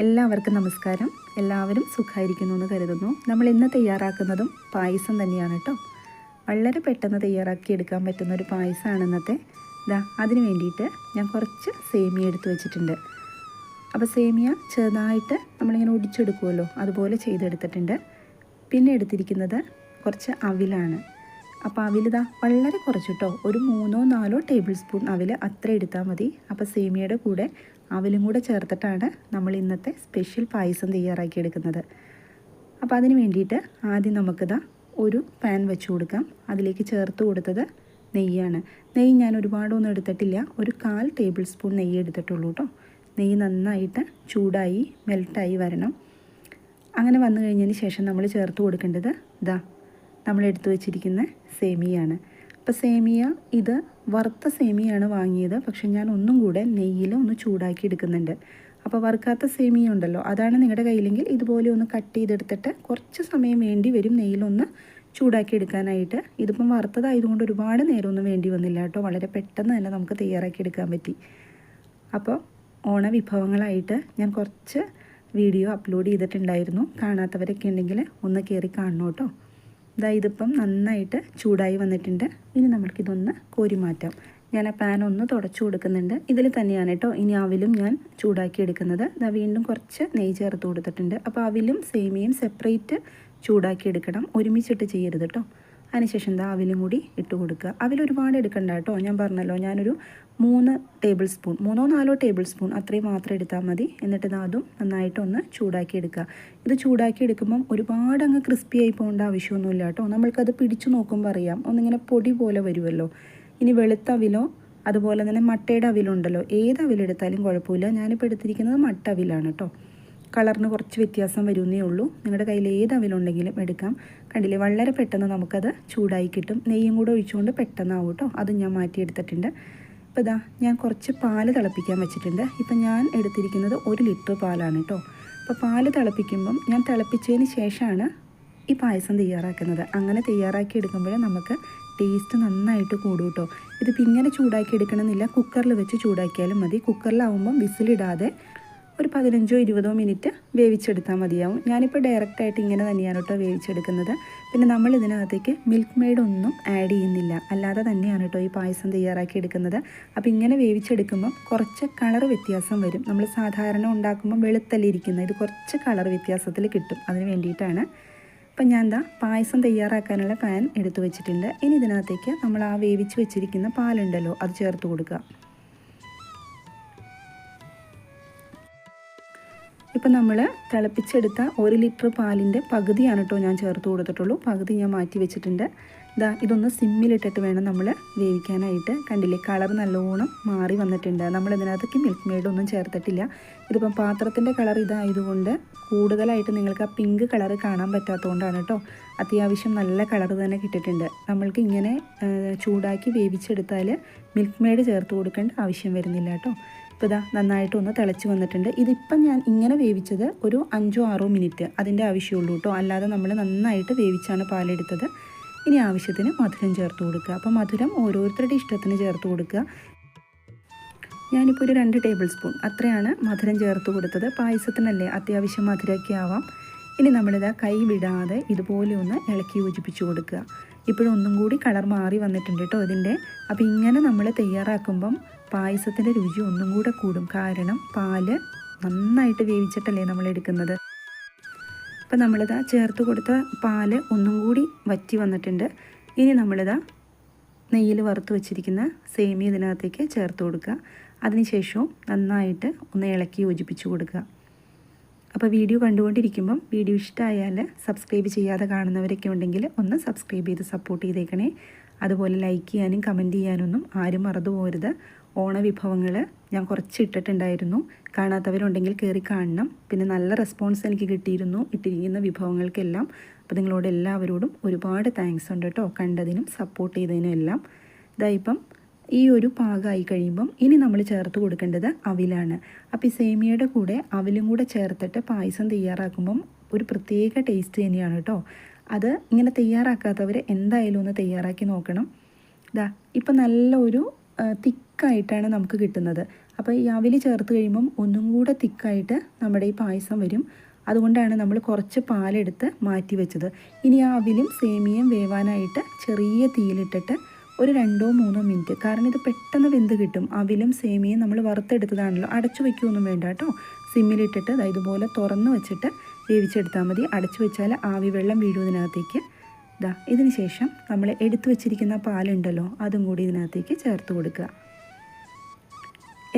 എല്ലാവർക്കും നമസ്കാരം. എല്ലാവരും സുഖമായിരിക്കുന്നു എന്ന് കരുതുന്നു. നമ്മൾ ഇന്ന് തയ്യാറാക്കുന്നതും പായസം തന്നെയാണ് കേട്ടോ വളരെ പെട്ടെന്ന് തയ്യാറാക്കി എടുക്കാൻ പറ്റുന്ന ഒരു പായസമാണ് ഇന്നത്തെ. ഇതാ അതിന് വേണ്ടിയിട്ട് ഞാൻ കുറച്ച് സേമിയ എടുത്തു വെച്ചിട്ടുണ്ട്. അപ്പോൾ സേമിയ ചെറുതായിട്ട് നമ്മളിങ്ങനെ ഒടിച്ചെടുക്കുമല്ലോ അതുപോലെ ചെയ്തെടുത്തിട്ടുണ്ട്. പിന്നെ എടുത്തിരിക്കുന്നത് കുറച്ച് അവിലാണ്. അപ്പോൾ അവിലിതാ വളരെ കുറച്ച് കേട്ടോ ഒരു മൂന്നോ നാലോ ടേബിൾ സ്പൂൺ അവിൽ അത്ര എടുത്താൽ മതി. അപ്പോൾ സേമിയയുടെ കൂടെ അവിലും കൂടെ ചേർത്തിട്ടാണ് നമ്മൾ ഇന്നത്തെ സ്പെഷ്യൽ പായസം തയ്യാറാക്കി എടുക്കുന്നത്. അപ്പോൾ അതിന് വേണ്ടിയിട്ട് ആദ്യം നമുക്കിതാ ഒരു പാൻ വെച്ച് കൊടുക്കാം. അതിലേക്ക് ചേർത്ത് കൊടുത്തത് നെയ്യാണ്. നെയ്യ് ഞാൻ ഒരുപാടൊന്നും എടുത്തിട്ടില്ല. ഒരു കാൽ ടേബിൾ സ്പൂൺ നെയ്യ് എടുത്തിട്ടുള്ളൂ കേട്ടോ നെയ്യ് നന്നായിട്ട് ചൂടായി മെൽട്ടായി വരണം. അങ്ങനെ വന്നു കഴിഞ്ഞതിന് ശേഷം നമ്മൾ ചേർത്ത് കൊടുക്കേണ്ടത് ഇതാ നമ്മൾ എടുത്തു വെച്ചിരിക്കുന്ന സേമിയാണ് അപ്പോൾ സേമിയ ഇത് വറുത്ത സേമിയാണ് വാങ്ങിയത്. പക്ഷെ ഞാൻ ഒന്നും കൂടെ നെയ്യിൽ ഒന്ന് ചൂടാക്കി എടുക്കുന്നുണ്ട്. അപ്പോൾ വറുക്കാത്ത സേമിയ ഉണ്ടല്ലോ അതാണ് നിങ്ങളുടെ കയ്യിലെങ്കിൽ ഇതുപോലെ ഒന്ന് കട്ട് ചെയ്തെടുത്തിട്ട് കുറച്ച് സമയം വേണ്ടി വരും നെയ്യിലൊന്ന് ചൂടാക്കി എടുക്കാനായിട്ട്. ഇതിപ്പം വറുത്തതായതുകൊണ്ട് ഒരുപാട് നേരമൊന്നും വേണ്ടി വന്നില്ല കേട്ടോ. വളരെ പെട്ടെന്ന് തന്നെ നമുക്ക് തയ്യാറാക്കി എടുക്കാൻ പറ്റി. അപ്പോൾ ഓണ വിഭവങ്ങളായിട്ട് ഞാൻ കുറച്ച് വീഡിയോ അപ്ലോഡ് ചെയ്തിട്ടുണ്ടായിരുന്നു. കാണാത്തവരൊക്കെ ഉണ്ടെങ്കിൽ ഒന്ന് കയറി കാണണം കേട്ടോ? ഇതാ ഇതിപ്പം നന്നായിട്ട് ചൂടായി വന്നിട്ടുണ്ട്. ഇനി നമുക്കിതൊന്ന് കോരി മാറ്റാം. ഞാൻ ആ പാൻ ഒന്ന് തുടച്ചു കൊടുക്കുന്നുണ്ട്. ഇതിൽ തന്നെയാണ് കേട്ടോ ഇനി അവിലും ഞാൻ ചൂടാക്കി എടുക്കുന്നത്. ഇതാ വീണ്ടും കുറച്ച് നെയ്യ് ചേർത്ത് കൊടുത്തിട്ടുണ്ട്. അപ്പോൾ അവിലും സേമിയയും സെപ്പറേറ്റ് ചൂടാക്കി എടുക്കണം. ഒരുമിച്ചിട്ട് ചെയ്യരുത് കേട്ടോ. അതിനുശേഷം എന്താ അവിലും കൂടി ഇട്ട് കൊടുക്കുക. അവിൽ ഒരുപാട് എടുക്കണ്ട കേട്ടോ. ഞാൻ പറഞ്ഞല്ലോ ഞാനൊരു മൂന്ന് ടേബിൾ സ്പൂൺ മൂന്നോ നാലോ ടേബിൾ സ്പൂൺ അത്രയും മാത്രം എടുത്താൽ മതി. എന്നിട്ട് അതും നന്നായിട്ടൊന്ന് ചൂടാക്കി എടുക്കുക. ഇത് ചൂടാക്കി എടുക്കുമ്പം ഒരുപാട് അങ്ങ് ക്രിസ്പി ആയി പോകേണ്ട ആവശ്യമൊന്നുമില്ല കേട്ടോ. നമ്മൾക്കത് പിടിച്ചു നോക്കുമ്പോൾ അറിയാം. ഒന്നിങ്ങനെ പൊടി പോലെ വരുമല്ലോ. ഇനി വെളുത്ത അവിലോ അതുപോലെ തന്നെ മട്ടയുടെ അവിലുണ്ടല്ലോ ഏത് അവിലെടുത്താലും കുഴപ്പമില്ല. ഞാനിപ്പോൾ എടുത്തിരിക്കുന്നത് മട്ട അവിലാണ് കേട്ടോ. കളറിന് കുറച്ച് വ്യത്യാസം വരുന്നേ ഉള്ളൂ. നിങ്ങളുടെ കയ്യിൽ ഏത് അവിലുണ്ടെങ്കിലും എടുക്കാം. കണ്ടില്ലേ? വളരെ പെട്ടെന്ന് നമുക്കത് ചൂടായി കിട്ടും. നെയ്യും കൂടെ ഒഴിച്ചുകൊണ്ട് പെട്ടെന്നാവും കേട്ടോ. അതും ഞാൻ മാറ്റിയെടുത്തിട്ടുണ്ട്. ഇപ്പോൾ ഇതാ ഞാൻ കുറച്ച് പാൽ തിളപ്പിക്കാൻ വെച്ചിട്ടുണ്ട്. ഇപ്പം ഞാൻ എടുത്തിരിക്കുന്നത് ഒരു ലിറ്റർ പാലാണ് കേട്ടോ. അപ്പോൾ പാൽ തിളപ്പിക്കുമ്പം ഞാൻ തിളപ്പിച്ചതിന് ശേഷമാണ് ഈ പായസം തയ്യാറാക്കുന്നത്. അങ്ങനെ തയ്യാറാക്കി എടുക്കുമ്പോൾ നമുക്ക് ടേസ്റ്റ് നന്നായിട്ട് കൂടും കേട്ടോ. ഇത് ഇങ്ങനെ ചൂടാക്കി എടുക്കണമെന്നില്ല. കുക്കറിൽ വെച്ച് ചൂടാക്കിയാലും മതി. കുക്കറിലാവുമ്പം വിസിലിടാതെ ഒരു പതിനഞ്ചോ ഇരുപതോ മിനിറ്റ് വേവിച്ചെടുത്താൽ മതിയാവും. ഞാനിപ്പോൾ ഡയറക്റ്റായിട്ട് ഇങ്ങനെ തന്നെയാണ് കേട്ടോ വേവിച്ചെടുക്കുന്നത്. പിന്നെ നമ്മൾ ഇതിനകത്തേക്ക് മിൽക്ക് മെയ്ഡ് ഒന്നും ആഡ് ചെയ്യുന്നില്ല. അല്ലാതെ തന്നെയാണ് കേട്ടോ ഈ പായസം തയ്യാറാക്കി എടുക്കുന്നത്. അപ്പോൾ ഇങ്ങനെ വേവിച്ചെടുക്കുമ്പോൾ കുറച്ച് കളർ വ്യത്യാസം വരും. നമ്മൾ സാധാരണ ഉണ്ടാക്കുമ്പോൾ വെളുത്തല്ലിരിക്കുന്ന ഇത് കുറച്ച് കളർ വ്യത്യാസത്തിൽ കിട്ടും. അതിന് വേണ്ടിയിട്ടാണ്. അപ്പം ഞാൻ എന്താ പായസം തയ്യാറാക്കാനുള്ള പാൻ എടുത്തു വെച്ചിട്ടുണ്ട്. ഇനി ഇതിനകത്തേക്ക് നമ്മൾ ആ വേവിച്ച് വെച്ചിരിക്കുന്ന പാലുണ്ടല്ലോ അത് ചേർത്ത് കൊടുക്കുക. ഇപ്പം നമ്മൾ തിളപ്പിച്ചെടുത്ത ഒരു ലിറ്റർ പാലിന്റെ പകുതിയാണ് കേട്ടോ ഞാൻ ചേർത്ത് കൊടുത്തിട്ടുള്ളൂ. പകുതി ഞാൻ മാറ്റി വെച്ചിട്ടുണ്ട്. ഇതാ ഇതൊന്ന് സിമ്മിലിട്ടിട്ട് വേണം നമ്മൾ വേവിക്കാനായിട്ട്. കണ്ടില്ലേ കളർ നല്ലോണം മാറി വന്നിട്ടുണ്ട്. നമ്മൾ ഇതിനകത്തേക്ക് മിൽക്ക് മെയ്ഡൊന്നും ചേർത്തിട്ടില്ല. ഇതിപ്പം പാത്രത്തിന്റെ കളർ ഇതായതുകൊണ്ട് കൂടുതലായിട്ട് നിങ്ങൾക്ക് ആ പിങ്ക് കളർ കാണാൻ പറ്റാത്തതുകൊണ്ടാണ് കേട്ടോ. അത്യാവശ്യം നല്ല കളർ തന്നെ കിട്ടിയിട്ടുണ്ട്. നമ്മൾക്ക് ഇങ്ങനെ ചൂടാക്കി വേവിച്ചെടുത്താൽ മിൽക്ക് മെയ്ഡ് ചേർത്ത് കൊടുക്കേണ്ട ആവശ്യം വരുന്നില്ല കേട്ടോ. ഇപ്പോൾ നന്നായിട്ട് ഒന്ന് തിളച്ച് വന്നിട്ടുണ്ട്. ഇതിപ്പം ഞാൻ ഇങ്ങനെ വേവിച്ചത് ഒരു അഞ്ചോ ആറോ മിനിറ്റ് അതിന്റെ ആവശ്യമുള്ളൂ കേട്ടോ. അല്ലാതെ നമ്മൾ നന്നായിട്ട് വേവിച്ചാണ് പാലെടുത്തത്. ഇനി ആവശ്യത്തിന് മധുരം ചേർത്ത് കൊടുക്കുക. അപ്പോൾ മധുരം ഓരോരുത്തരുടെ ഇഷ്ടത്തിന് ചേർത്ത് കൊടുക്കുക. ഞാനിപ്പോൾ ഒരു രണ്ട് ടേബിൾ സ്പൂൺ. അത്രയാണ് മധുരം ചേർത്ത് കൊടുത്തത്. പായസത്തിനല്ലേ അത്യാവശ്യം മധുരമൊക്കെ ആവാം. ഇനി നമ്മളിതാ കൈ വിടാതെ ഇതുപോലെ ഒന്ന് ഇളക്കി യോജിപ്പിച്ച് കൊടുക്കുക. ഇപ്പോഴൊന്നും കൂടി കളർ മാറി വന്നിട്ടുണ്ട് കേട്ടോ ഇതിന്റെ. അപ്പോൾ ഇങ്ങനെ നമ്മൾ തയ്യാറാക്കുമ്പം പായസത്തിന്റെ രുചി ഒന്നും കൂടെ കൂടും. കാരണം പാൽ നന്നായിട്ട് വേവിച്ചിട്ടല്ലേ നമ്മൾ എടുക്കുന്നത്. അപ്പോൾ നമ്മളിതാ ചേർത്ത് കൊടുത്ത പാൽ ഒന്നും കൂടി വറ്റി വന്നിട്ടുണ്ട്. ഇനി നമ്മളിതാ നെയ്യിൽ വറുത്ത് വെച്ചിരിക്കുന്ന സേമി ഇതിനകത്തേക്ക് ചേർത്ത് കൊടുക്കുക. അതിനുശേഷവും നന്നായിട്ട് ഒന്ന് ഇളക്കി യോജിപ്പിച്ച് കൊടുക്കുക. അപ്പോൾ വീഡിയോ കണ്ടുകൊണ്ടിരിക്കുമ്പം വീഡിയോ ഇഷ്ടമായാൽ സബ്സ്ക്രൈബ് ചെയ്യാതെ കാണുന്നവരൊക്കെ ഉണ്ടെങ്കിൽ ഒന്ന് സബ്സ്ക്രൈബ് ചെയ്ത് സപ്പോർട്ട് ചെയ്തേക്കണേ. അതുപോലെ ലൈക്ക് ചെയ്യാനും കമന്റ് ചെയ്യാനൊന്നും ആരും മറന്നു പോരുത് ഓണവിഭവങ്ങൾ ഞാൻ കുറച്ച് ഇട്ടിട്ടുണ്ടായിരുന്നു. കാണാത്തവരുണ്ടെങ്കിൽ കയറി കാണണം. പിന്നെ നല്ല റെസ്പോൺസ് എനിക്ക് കിട്ടിയിരുന്നു ഇട്ടിരിക്കുന്ന വിഭവങ്ങൾക്കെല്ലാം. അപ്പോൾ നിങ്ങളോട് എല്ലാവരോടും ഒരുപാട് താങ്ക്സ് ഉണ്ട് കേട്ടോ. കണ്ടതിനും സപ്പോർട്ട് ചെയ്തതിനും എല്ലാം. ഇതായിപ്പം ഈ ഒരു പാകമായി കഴിയുമ്പം ഇനി നമ്മൾ ചേർത്ത് കൊടുക്കേണ്ടത് അവിലാണ്. അപ്പോൾ ഈ സേമിയയുടെ കൂടെ അവിലും കൂടെ ചേർത്തിട്ട് പായസം തയ്യാറാക്കുമ്പം ഒരു പ്രത്യേക ടേസ്റ്റ് തന്നെയാണ് കേട്ടോ. അത് ഇങ്ങനെ തയ്യാറാക്കാത്തവർ എന്തായാലും ഒന്ന് തയ്യാറാക്കി നോക്കണം. ഇതാ ഇപ്പം നല്ല ഒരു തിക്കായിട്ടാണ് നമുക്ക് കിട്ടുന്നത്. അപ്പോൾ ഈ അവിൽ ചേർത്ത് കഴിയുമ്പം ഒന്നും കൂടെ തിക്കായിട്ട് നമ്മുടെ ഈ പായസം വരും. അതുകൊണ്ടാണ് നമ്മൾ കുറച്ച് പാലെടുത്ത് മാറ്റി വെച്ചത്. ഇനി ആ അവിലും സേമിയയും വേവാനായിട്ട് ചെറിയ തീയിലിട്ടിട്ട് ഒരു രണ്ടോ മൂന്നോ മിനിറ്റ്. കാരണം ഇത് പെട്ടെന്ന് വെന്ത് കിട്ടും. അവിലും സേമിയയും നമ്മൾ വറുത്തെടുത്തതാണല്ലോ. അടച്ചു വയ്ക്കുകയൊന്നും വേണ്ട കേട്ടോ. സിമ്മിലിട്ടിട്ട് ഇതുപോലെ തുറന്ന് വെച്ചിട്ട് വേവിച്ചെടുത്താൽ മതി. അടച്ചു വെച്ചാൽ ആവി വെള്ളം വീഴും ഇതിനകത്തേക്ക് ഇതാ ഇതിന് ശേഷം നമ്മൾ എടുത്തു വെച്ചിരിക്കുന്ന പാലുണ്ടല്ലോ അതും കൂടി ഇതിനകത്തേക്ക് ചേർത്ത് കൊടുക്കുക.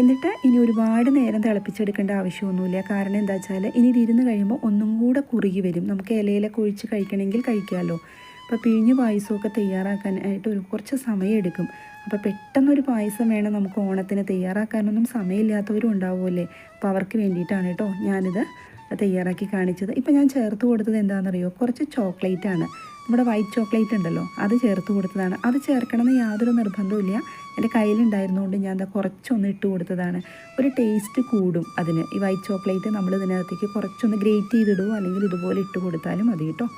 എന്നിട്ട് ഇനി ഒരുപാട് നേരം തിളപ്പിച്ചെടുക്കേണ്ട ആവശ്യമൊന്നുമില്ല. കാരണം എന്താ വെച്ചാൽ ഇനി ഇതിരുന്ന് കഴിയുമ്പോൾ ഒന്നും കൂടെ കുറുകി വരും. നമുക്ക് ഇലയിലൊക്കെ ഒഴിച്ച് കഴിക്കണമെങ്കിൽ കഴിക്കാമല്ലോ. അപ്പോൾ പിഴിഞ്ഞ് പായസമൊക്കെ തയ്യാറാക്കാനായിട്ട് ഒരു കുറച്ച് സമയം എടുക്കും. അപ്പോൾ പെട്ടെന്നൊരു പായസം വേണം നമുക്ക് ഓണത്തിന് തയ്യാറാക്കാനൊന്നും സമയമില്ലാത്തവരും ഉണ്ടാവുമല്ലേ അപ്പോൾ അവർക്ക് വേണ്ടിയിട്ടാണ് കേട്ടോ ഞാനിത് തയ്യാറാക്കി കാണിച്ചത്. ഇപ്പോൾ ഞാൻ ചേർത്ത് കൊടുത്തത് എന്താണെന്നറിയോ? കുറച്ച് ചോക്ലേറ്റ് ആണ്. നമ്മുടെ വൈറ്റ് ചോക്ലേറ്റ് ഉണ്ടല്ലോ അത് ചേർത്ത് കൊടുത്തതാണ്. അത് ചേർക്കണമെന്ന് യാതൊരു നിർബന്ധവും എന്റെ കയ്യിലുണ്ടായിരുന്നുകൊണ്ട് ഞാൻ എന്താ കുറച്ചൊന്ന് ഇട്ട് കൊടുത്തതാണ്. ഒരു ടേസ്റ്റ് കൂടും അതിന്. ഈ വൈറ്റ് ചോക്ലേറ്റ് നമ്മൾ ഇതിനകത്തേക്ക് കുറച്ചൊന്ന് ഗ്രേറ്റ് ചെയ്തിടുമോ അല്ലെങ്കിൽ ഇതുപോലെ ഇട്ട് കൊടുത്താലും മതി കേട്ടോ.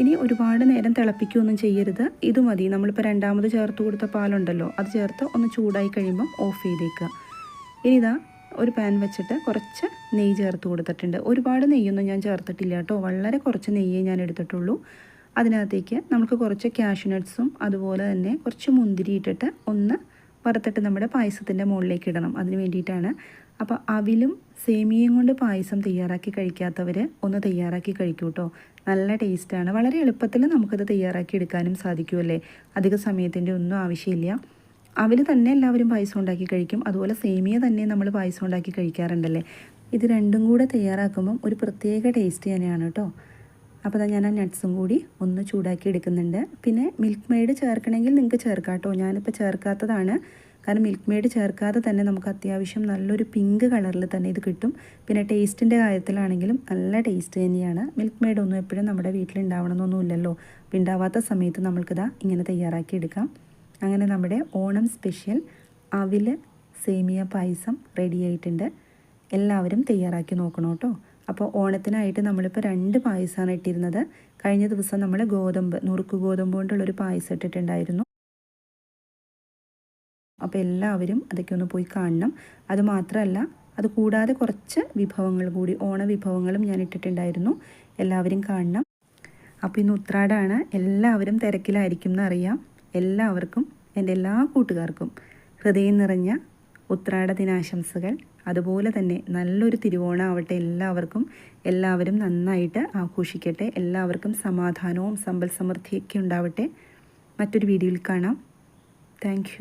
ഇനി ഒരുപാട് നേരം തിളപ്പിക്കുകയൊന്നും ചെയ്യരുത്. ഇത് മതി. നമ്മളിപ്പോൾ രണ്ടാമത് ചേർത്ത് കൊടുത്ത പാലുണ്ടല്ലോ അത് ചേർത്ത് ഒന്ന് ചൂടായി കഴിയുമ്പം ഓഫ് ചെയ്തേക്കുക. ഇനി ഇതാ ഒരു പാൻ വെച്ചിട്ട് കുറച്ച് നെയ്യ് ചേർത്ത് കൊടുത്തിട്ടുണ്ട്. ഒരുപാട് നെയ്യൊന്നും ഞാൻ ചേർത്തിട്ടില്ല കേട്ടോ. വളരെ കുറച്ച് നെയ്യേ ഞാൻ എടുത്തിട്ടുള്ളൂ. അതിനകത്തേക്ക് നമുക്ക് കുറച്ച് കാഷ്നട്ട്സും അതുപോലെ തന്നെ കുറച്ച് മുന്തിരി ഇട്ടിട്ട് ഒന്ന് വറുത്തിട്ട് നമ്മുടെ പായസത്തിന്റെ മുകളിലേക്ക് ഇടണം. അതിന് വേണ്ടിയിട്ടാണ് അപ്പോൾ അവിലും സേമിയയും കൊണ്ട് പായസം തയ്യാറാക്കി കഴിക്കാത്തവർ ഒന്ന് തയ്യാറാക്കി കഴിക്കൂ കേട്ടോ നല്ല ടേസ്റ്റാണ്. വളരെ എളുപ്പത്തിൽ നമുക്കത് തയ്യാറാക്കി എടുക്കാനും സാധിക്കുമല്ലേ അധിക സമയത്തിന്റെ ഒന്നും ആവശ്യമില്ല. അവർ തന്നെ എല്ലാവരും പായസം ഉണ്ടാക്കി കഴിക്കും. അതുപോലെ സേമിയ തന്നെ നമ്മൾ പായസം ഉണ്ടാക്കി കഴിക്കാറുണ്ടല്ലേ? ഇത് രണ്ടും കൂടെ തയ്യാറാക്കുമ്പം ഒരു പ്രത്യേക ടേസ്റ്റ് തന്നെയാണ് കേട്ടോ. അപ്പോൾ ഞാൻ ആ നട്ട്സും കൂടി ഒന്ന് ചൂടാക്കി എടുക്കുന്നുണ്ട്. പിന്നെ മിൽക്ക് മെയ്ഡ് ചേർക്കണമെങ്കിൽ നിങ്ങൾക്ക് ചേർക്കാം കേട്ടോ. ഞാനിപ്പോൾ ചേർക്കാത്തതാണ്. കാരണം മിൽക്ക് മെയ്ഡ് ചേർക്കാതെ തന്നെ നമുക്ക് അത്യാവശ്യം നല്ലൊരു പിങ്ക് കളറിൽ തന്നെ ഇത് കിട്ടും. പിന്നെ ടേസ്റ്റിന്റെ കാര്യത്തിലാണെങ്കിലും നല്ല ടേസ്റ്റ് തന്നെയാണ്. മിൽക്ക് മെയ്ഡ് ഒന്നും എപ്പോഴും നമ്മുടെ വീട്ടിലുണ്ടാവണമെന്നൊന്നുമില്ലല്ലോ അപ്പോൾ ഉണ്ടാവാത്ത സമയത്ത് നമ്മൾക്കിതാ ഇങ്ങനെ തയ്യാറാക്കി എടുക്കാം. അങ്ങനെ നമ്മുടെ ഓണം സ്പെഷ്യൽ അവിൽ സേമിയ പായസം റെഡി ആയിട്ടുണ്ട്. എല്ലാവരും തയ്യാറാക്കി നോക്കണം കേട്ടോ. അപ്പോൾ ഓണത്തിനായിട്ട് നമ്മളിപ്പോൾ രണ്ട് പായസമാണ് ഇട്ടിരുന്നത്. കഴിഞ്ഞ ദിവസം നമ്മൾ ഗോതമ്പ് നുറുക്ക് ഗോതമ്പ് കൊണ്ടുള്ളൊരു പായസം ഇട്ടിട്ടുണ്ടായിരുന്നു. അപ്പോൾ എല്ലാവരും അതൊക്കെ ഒന്ന് പോയി കാണണം. അതുമാത്രമല്ല അത് കൂടാതെ കുറച്ച് വിഭവങ്ങൾ കൂടി ഓണ വിഭവങ്ങളും ഞാൻ ഇട്ടിട്ടുണ്ടായിരുന്നു. എല്ലാവരും കാണണം. അപ്പോൾ ഇന്ന് ഉത്രാടാണ്. എല്ലാവരും തിരക്കിലായിരിക്കും എന്നറിയാം. എല്ലാവർക്കും എന്റെ എല്ലാ കൂട്ടുകാർക്കും ഹൃദയം നിറഞ്ഞ ഉത്രാട ദിനാശംസകൾ. അതുപോലെ തന്നെ നല്ലൊരു തിരുവോണം ആവട്ടെ എല്ലാവർക്കും. എല്ലാവരും നന്നായിട്ട് ആഘോഷിക്കട്ടെ. എല്ലാവർക്കും സമാധാനവും സമ്പൽ സമൃദ്ധിയൊക്കെ ഉണ്ടാവട്ടെ. മറ്റൊരു വീഡിയോയിൽ കാണാം. താങ്ക്